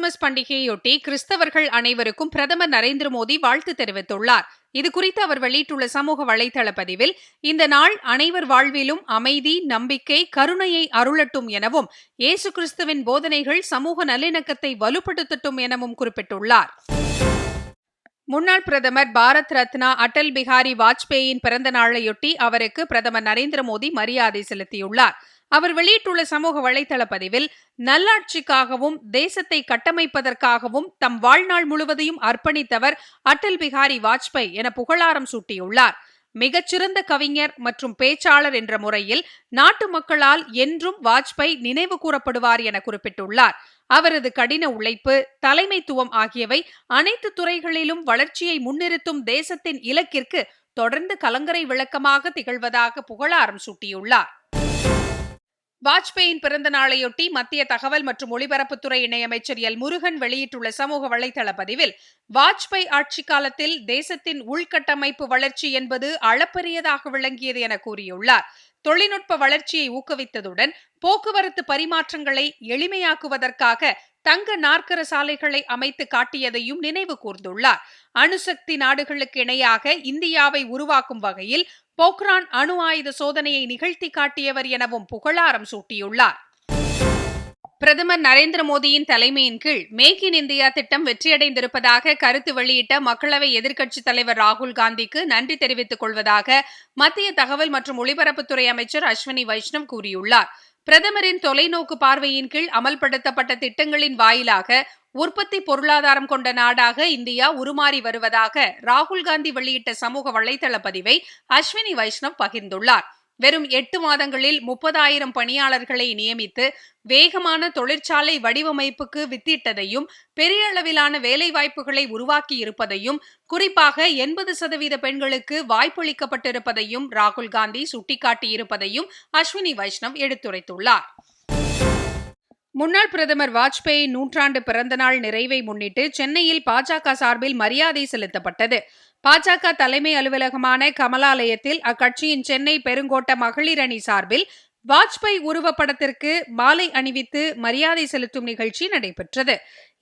Christmas பண்டிகையொட்டி கிறிஸ்தவர்கள் அனைவருக்கும் பிரதமர் நரேந்திர மோடி வாழ்த்து தெரிவித்துள்ளார். இதுகுறித்து அவர் வெளியிட்டுள்ள சமூக வலைதள பதிவில் இந்த நாள் அனைவர் வாழ்விலும் அமைதி நம்பிக்கை கருணையை அருளட்டும் எனவும் இயேசு கிறிஸ்துவின் போதனைகள் சமூக நல்லிணக்கத்தை வலுப்படுத்தட்டும் எனவும் குறிப்பிட்டுள்ளார். முன்னாள் பிரதமர் பாரத் ரத்னா அடல் பிகாரி வாஜ்பேயின் பிறந்த நாளையொட்டி அவருக்கு பிரதமர் நரேந்திர மோடி மரியாதை செலுத்தியுள்ளார். அவர் வெளியிட்டுள்ள சமூக வலைதள பதிவில் நல்லாட்சிக்காகவும் தேசத்தை கட்டமைப்பதற்காகவும் தம் வாழ்நாள் முழுவதையும் அர்ப்பணித்தவர் அடல் பிகாரி வாஜ்பாய் என புகழாரம் சூட்டியுள்ளார். மிகச்சிறந்த கவிஞர் மற்றும் பேச்சாளர் என்ற முறையில் நாட்டு மக்களால் என்றும் வாஜ்பாய் நினைவு கூறப்படுவார் என குறிப்பிட்டுள்ளார். அவரது கடின உழைப்பு தலைமைத்துவம் ஆகியவை அனைத்து துறைகளிலும் வளர்ச்சியை முன்னிறுத்தும் தேசத்தின் இலக்கிற்கு தொடர்ந்து கலங்கரை விளக்கமாக திகழ்வதாக புகழாரம் சூட்டியுள்ளார். வாஜ்பேயின் பிறந்த நாளையொட்டி மத்திய தகவல் மற்றும் ஒலிபரப்புத்துறை இணையமைச்சர் எல். முருகன் வெளியிட்டுள்ள சமூக வலைதள பதிவில் வாஜ்பாய் ஆட்சி காலத்தில் தேசத்தின் உள்கட்டமைப்பு வளர்ச்சி என்பது அளப்பரியதாக விளங்கியது என கூறியுள்ளார். தொழில்நுட்ப வளர்ச்சியை ஊக்குவித்ததுடன் போக்குவரத்து பரிமாற்றங்களை எளிமையாக்குவதற்காக தங்க நாற்கர சாலைகளை அமைத்து காட்டியதையும் நினைவு கூர்ந்துள்ளார். அணுசக்தி நாடுகளுக்கு இணையாக இந்தியாவை உருவாக்கும் வகையில் போக்ரான் அணு ஆயுத சோதனையை நிகழ்த்தி காட்டியவர் எனவும் புகழாரம் சூட்டியுள்ளார். பிரதமர் நரேந்திர மோடியின் தலைமையின் கீழ் மேக் இன் இந்தியா திட்டம் வெற்றியடைந்திருப்பதாக கருத்து வெளியிட்ட மக்களவை எதிர்க்கட்சித் தலைவர் ராகுல் காந்திக்கு நன்றி தெரிவித்துக் கொள்வதாக மத்திய தகவல் மற்றும் ஒலிபரப்புத்துறை அமைச்சர் அஸ்வினி வைஷ்ணவ் கூறியுள்ளார். பிரதமரின் தொலைநோக்கு பார்வையின் கீழ் அமல்படுத்தப்பட்ட திட்டங்களின் வாயிலாக உற்பத்தி பொருளாதாரம் கொண்ட நாடாக இந்தியா உருமாறி வருவதாக ராகுல் காந்தி வெளியிட்ட சமூக வலைதள பதிவை அஸ்வினி வைஷ்ணவ் பகிர்ந்துள்ளார். வெறும் எட்டு மாதங்களில் முப்பதாயிரம் பணியாளர்களை நியமித்து வேகமான தொழிற்சாலை வடிவமைப்புக்கு வித்திட்டதையும் பெரிய அளவிலான வேலைவாய்ப்புகளை உருவாக்கி இருப்பதையும் குறிப்பாக எண்பது சதவீத பெண்களுக்கு வாய்ப்பளிக்கப்பட்டிருப்பதையும் ராகுல் காந்தி சுட்டிக்காட்டியிருப்பதையும் அஸ்வினி வைஷ்ணவ் எடுத்துரைத்துள்ளார். முன்னாள் பிரதமர் வாஜ்பேயி நூற்றாண்டு பிறந்தநாள் நிறைவை முன்னிட்டு சென்னையில் பாஜக சார்பில் மரியாதை செலுத்தப்பட்டது. பாஜக தலைமை அலுவலகமான கமலாலயத்தில் அக்கட்சியின் சென்னை பெருங்கோட்ட மகளிர் அணி சார்பில் வாஜ்பாய் உருவப்படத்திற்கு மாலை அணிவித்து மரியாதை செலுத்தும் நிகழ்ச்சி நடைபெற்றது.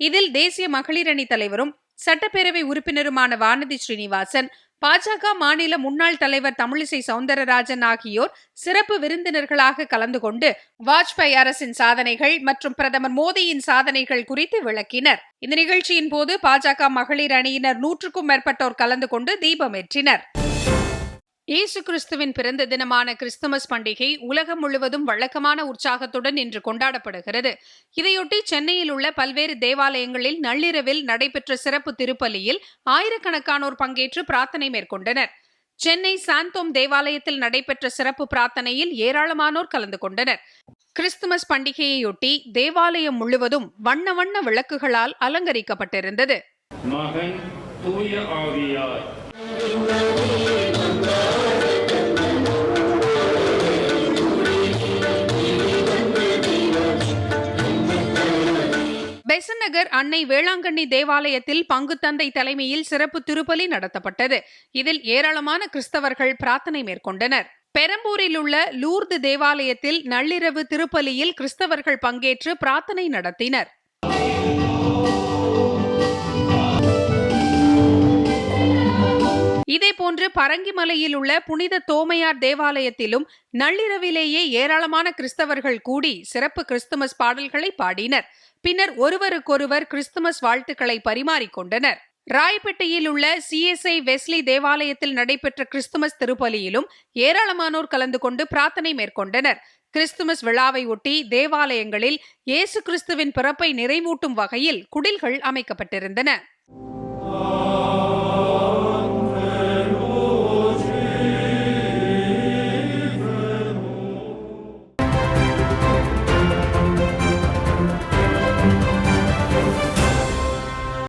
இதில் தேசிய மகளிர் அணி தலைவரும் சட்டப்பேரவை உறுப்பினருமான வானதி ஸ்ரீனிவாசன் பாஜக மாநில முன்னாள் தலைவர் தமிழிசை சவுந்தரராஜன் ஆகியோர் சிறப்பு விருந்தினர்களாக கலந்து கொண்டு வாஜ்பாய் அரசின் சாதனைகள் மற்றும் பிரதமர் மோடியின் சாதனைகள் குறித்து விளக்கினர். இந்த நிகழ்ச்சியின் போது பாஜக மகளிர் அணியினர் நூற்றுக்கும் மேற்பட்டோர் கலந்து கொண்டு தீபமேற்றினர் இயேசு கிறிஸ்துவின் பிறந்த தினமான கிறிஸ்துமஸ் பண்டிகை உலகம் முழுவதும் வழக்கமான உற்சாகத்துடன் இன்று கொண்டாடப்படுகிறது. இதையொட்டி சென்னையில் உள்ள பல்வேறு தேவாலயங்களில் நள்ளிரவில் நடைபெற்ற சிறப்பு திருப்பலியில் ஆயிரக்கணக்கானோர் பங்கேற்று பிரார்த்தனை மேற்கொண்டனர். சென்னை சாந்தோம் தேவாலயத்தில் நடைபெற்ற சிறப்பு பிரார்த்தனையில் ஏராளமானோர் கலந்து கொண்டனர். கிறிஸ்துமஸ் பண்டிகையையொட்டி தேவாலயம் முழுவதும் வண்ண வண்ண விளக்குகளால் அலங்கரிக்கப்பட்டிருந்தது. மகன் தூய ஆவியார் பெசன் நகர் அன்னை வேளாங்கண்ணி தேவாலயத்தில் பங்கு தந்தை தலைமையில் சிறப்பு திருப்பலி நடத்தப்பட்டது. இதில் ஏராளமான கிறிஸ்தவர்கள் பிரார்த்தனை மேற்கொண்டனர். பெரம்பூரில் உள்ள லூர்து தேவாலயத்தில் நள்ளிரவு திருப்பலியில் கிறிஸ்தவர்கள் பங்கேற்று பிரார்த்தனை நடத்தினர். இதேபோன்று பரங்கிமலையில் உள்ள புனித தோமையார் தேவாலயத்திலும் நள்ளிரவிலேயே ஏராளமான கிறிஸ்தவர்கள் கூடி சிறப்பு கிறிஸ்துமஸ் பாடல்களை பாடினர். பின்னர் ஒருவருக்கொருவர் கிறிஸ்துமஸ் வாழ்த்துக்களை பரிமாறிக்கொண்டனர். ராயப்பேட்டையில் உள்ள சிஎஸ்ஐ வெஸ்லி தேவாலயத்தில் நடைபெற்ற கிறிஸ்துமஸ் திருப்பலியிலும் ஏராளமானோர் கலந்து கொண்டு பிரார்த்தனை மேற்கொண்டனர். கிறிஸ்துமஸ் விழாவை ஒட்டி தேவாலயங்களில் இயேசு கிறிஸ்துவின் பிறப்பை நிறைவூட்டும் வகையில் குடில்கள் அமைக்கப்பட்டிருந்தன.